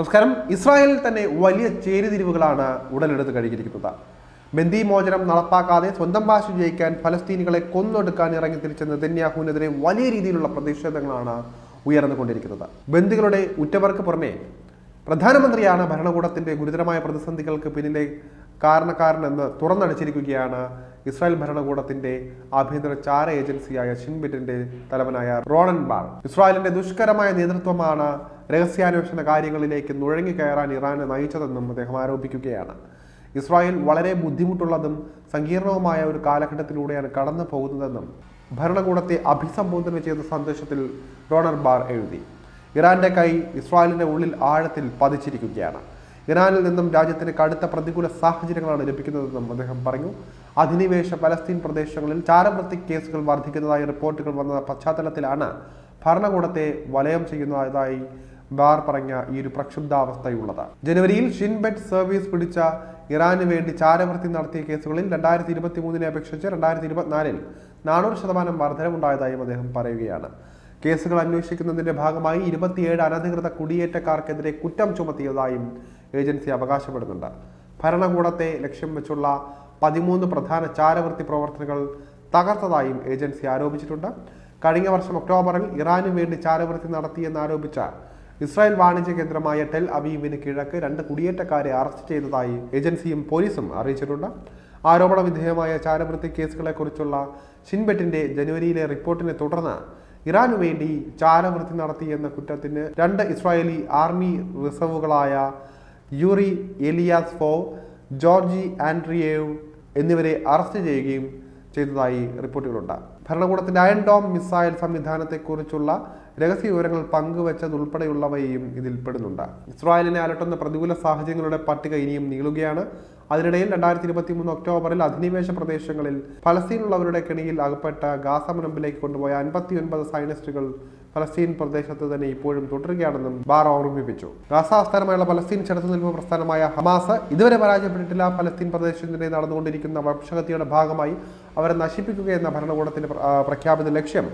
നമസ്കാരം. ഇസ്രായേലിൽ തന്നെ വലിയ ചേരുതിരിവുകളാണ് ഉടലെടുത്ത് കഴിഞ്ഞിരിക്കുന്നത് ബന്ദിമോചനം നടപ്പാക്കാതെ സ്വന്തം ഭാഷ ജയിക്കാൻ ഫലസ്തീനികളെ കൊന്നൊടുക്കാൻ ഇറങ്ങി തിരിച്ച നെതന്യാഹുവിനെതിരെ വലിയ രീതിയിലുള്ള പ്രതിഷേധങ്ങളാണ് ഉയർന്നുകൊണ്ടിരിക്കുന്നത് ബന്ദികളുടെ ഉറ്റവർക്ക് പുറമെ പ്രധാനമന്ത്രിയാണ് ഭരണകൂടത്തിന്റെ ഗുരുതരമായ പ്രതിസന്ധികൾക്ക് പിന്നിലെ കാരണക്കാരനെന്ന് തുറന്നടിച്ചിരിക്കുകയാണ് ഇസ്രായേൽ ഭരണകൂടത്തിന്റെ ആഭ്യന്തര ചാര ഏജൻസിയായ ഷിൻബിറ്റിന്റെ തലവനായ റോണൻ ബാർ ഇസ്രായേലിന്റെ ദുഷ്കരമായ നേതൃത്വമാണ് രഹസ്യാന്വേഷണ കാര്യങ്ങളിലേക്ക് നുഴങ്ങി കയറാൻ ഇറാനെ നയിച്ചതെന്നും അദ്ദേഹം ആരോപിക്കുകയാണ്. ഇസ്രായേൽ വളരെ ബുദ്ധിമുട്ടുള്ളതും സങ്കീർണവുമായ ഒരു കാലഘട്ടത്തിലൂടെയാണ് കടന്നു പോകുന്നതെന്നും ഭരണകൂടത്തെ അഭിസംബോധന ചെയ്ത സന്ദേശത്തിൽ റോണർ ബാർ എഴുതി. ഇറാന്റെ കൈ ഇസ്രായേലിന്റെ ഉള്ളിൽ ആഴത്തിൽ പതിച്ചിരിക്കുകയാണ്. ഇറാനിൽ നിന്നും രാജ്യത്തിന് കടുത്ത പ്രതികൂല സാഹചര്യങ്ങളാണ് ലഭിക്കുന്നതെന്നും അദ്ദേഹം പറഞ്ഞു. അധിനിവേശ പലസ്തീൻ പ്രദേശങ്ങളിൽ ചാരവൃത്തി കേസുകൾ വർദ്ധിക്കുന്നതായി റിപ്പോർട്ടുകൾ വന്ന പശ്ചാത്തലത്തിലാണ് ഭരണകൂടത്തെ വലയം ചെയ്യുന്നതായി ബാർ പറഞ്ഞ ഈ ഒരു പ്രക്ഷുബ്ധാവസ്ഥയുള്ളത്. ജനുവരിയിൽ ഷിൻബെറ്റ് സർവീസ് പിടിച്ച ഇറാന് വേണ്ടി ചാരവൃത്തി നടത്തിയ കേസുകളിൽ രണ്ടായിരത്തി ഇരുപത്തി മൂന്നിനെ അപേക്ഷിച്ച് രണ്ടായിരത്തി ഇരുപത്തിനാലിൽ നാനൂറ് ശതമാനം വർധനമുണ്ടായതായും അദ്ദേഹം പറയുകയാണ്. കേസുകൾ അന്വേഷിക്കുന്നതിന്റെ ഭാഗമായി ഇരുപത്തിയേഴ് അനധികൃത കുടിയേറ്റക്കാർക്കെതിരെ കുറ്റം ചുമത്തിയതായും ഏജൻസി അവകാശപ്പെടുന്നുണ്ട്. ഭരണകൂടത്തെ ലക്ഷ്യം വെച്ചുള്ള പതിമൂന്ന് പ്രധാന ചാരവൃത്തി പ്രവർത്തനങ്ങൾ തകർത്തതായും ഏജൻസി ആരോപിച്ചിട്ടുണ്ട്. കഴിഞ്ഞ വർഷം ഒക്ടോബറിൽ ഇറാനു വേണ്ടി ചാരവൃത്തി നടത്തിയെന്നാരോപിച്ച ഇസ്രായേൽ വാണിജ്യ കേന്ദ്രമായ ടെൽ അവീവിന് കിഴക്ക് രണ്ട് കുടിയേറ്റക്കാരെ അറസ്റ്റ് ചെയ്തതായി ഏജൻസിയും പോലീസും അറിയിച്ചിട്ടുണ്ട്. ആരോപണ വിധേയമായ ചാരവൃത്തി കേസുകളെക്കുറിച്ചുള്ള ഷിൻബെറ്റിന്റെ ജനുവരിയിലെ റിപ്പോർട്ടിനെ തുടർന്ന് ഇറാനു വേണ്ടി ചാരവൃത്തി നടത്തിയെന്ന കുറ്റത്തിന് രണ്ട് ഇസ്രായേലി ആർമി റിസർവുകളായ യൂറി എലിയാസ് ഫോ ജോർജി ആൻഡ്രിയേവ് എന്നിവരെ അറസ്റ്റ് ചെയ്യുകയും ചെയ്തതായി റിപ്പോർട്ടുകളുണ്ട്. ഭരണകൂടത്തിന്റെ അയൺ ഡോം മിസൈൽ സംവിധാനത്തെക്കുറിച്ചുള്ള രഹസ്യ വിവരങ്ങൾ പങ്കുവച്ചതുൾപ്പെടെയുള്ളവയും ഇതിൽപ്പെടുന്നുണ്ട് ഇസ്രായേലിനെ അലട്ടുന്ന പ്രതികൂല സാഹചര്യങ്ങളുടെ പട്ടിക ഇനിയും നീളുകയാണ്. അതിനിടയിൽ രണ്ടായിരത്തി ഇരുപത്തി മൂന്ന് ഒക്ടോബറിൽ അധിനിവേശ പ്രദേശങ്ങളിൽ ഫലസ്തീനുള്ളവരുടെ കെണിയിൽ അകപ്പെട്ട ഗാസ മുനമ്പിലേക്ക് കൊണ്ടുപോയ അൻപത്തിയൊൻപത് സയനിസ്റ്റുകൾ ഫലസ്തീൻ പ്രദേശത്ത് തന്നെ ഇപ്പോഴും തുടരുകയാണെന്നും ബാർ ഓർമ്മിപ്പിച്ചു. ഗാസ ആസ്ഥാനമായുള്ള ഫലസ്തീൻ ചെറുത്തുനിൽപ്പ് പ്രസ്ഥാനമായ ഹമാസ് ഇതുവരെ പരാജയപ്പെട്ടിട്ടില്ല. ഫലസ്തീൻ പ്രദേശത്തിനെ നടന്നുകൊണ്ടിരിക്കുന്ന വംശഹത്യയുടെ ഭാഗമായി അവരെ നശിപ്പിക്കുക എന്ന ഭരണകൂടത്തിന്റെ പ്ര- പ്രഖ്യാപിത ലക്ഷ്യം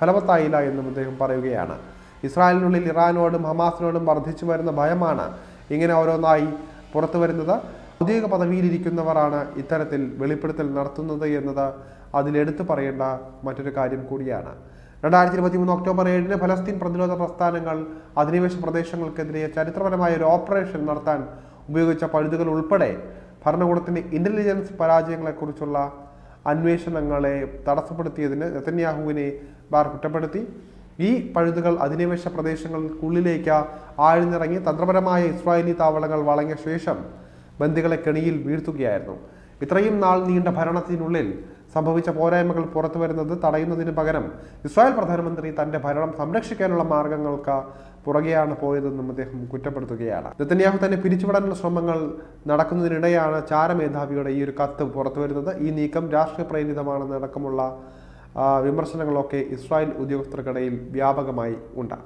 ഫലവത്തായില്ല എന്നും അദ്ദേഹം പറയുകയാണ്. ഇസ്രായേലിനുള്ളിൽ ഇറാനോടും ഹമാസിനോടും വർദ്ധിച്ചു വരുന്ന ഭയമാണ് ഇങ്ങനെ ഓരോന്നായി പുറത്തു വരുന്നത്. ഔദ്യോഗിക പദവിയിലിരിക്കുന്നവരാണ് ഇത്തരത്തിൽ വെളിപ്പെടുത്തൽ നടത്തുന്നത് എന്നത് അതിലെടുത്തു പറയേണ്ട മറ്റൊരു കാര്യം കൂടിയാണ്. രണ്ടായിരത്തി ഇരുപത്തി മൂന്ന് ഒക്ടോബർ ഏഴിന് ഫലസ്തീൻ പ്രതിരോധ പ്രസ്ഥാനങ്ങൾ അധിനിവേശ പ്രദേശങ്ങൾക്കെതിരെ ചരിത്രപരമായ ഒരു ഓപ്പറേഷൻ നടത്താൻ ഉപയോഗിച്ച പഴുതുകൾ ഉൾപ്പെടെ ഭരണകൂടത്തിന്റെ ഇന്റലിജൻസ് പരാജയങ്ങളെക്കുറിച്ചുള്ള അന്വേഷണങ്ങളെ തടസ്സപ്പെടുത്തിയതിന് നെതന്യാഹുവിനെ ബാർ കുറ്റപ്പെടുത്തി. ഈ പഴുതുകൾ അധിനിവേശ പ്രദേശങ്ങൾക്കുള്ളിലേക്ക് ആഴ്ന്നിറങ്ങി തന്ത്രപരമായ ഇസ്രായേലി താവളങ്ങൾ വളങ്ങിയ ശേഷം ബന്ദികളെ കെണിയിൽ വീഴ്ത്തുകയായിരുന്നു. ഇത്രയും നാൾ നീണ്ട ഭരണത്തിനുള്ളിൽ സംഭവിച്ച പോരായ്മകൾ പുറത്തു വരുന്നത് തടയുന്നതിന് പകരം ഇസ്രായേൽ പ്രധാനമന്ത്രി തന്റെ ഭരണം സംരക്ഷിക്കാനുള്ള മാർഗങ്ങൾക്ക് പുറകെയാണ് പോയതെന്നും അദ്ദേഹം കുറ്റപ്പെടുത്തുകയാണ്. നെത്തന്യാഹു തന്നെ പിരിച്ചുവിടാനുള്ള ശ്രമങ്ങൾ നടക്കുന്നതിനിടെയാണ് ചാരമേധാവിയുടെ ഈ ഒരു കത്ത് പുറത്തു വരുന്നത്. ഈ നീക്കം രാഷ്ട്രീയ പ്രേരിതമാണെന്ന് അടക്കമുള്ള വിമർശനങ്ങളൊക്കെ ഇസ്രായേൽ ഉദ്യോഗസ്ഥർക്കിടയിൽ വ്യാപകമായി ഉണ്ട്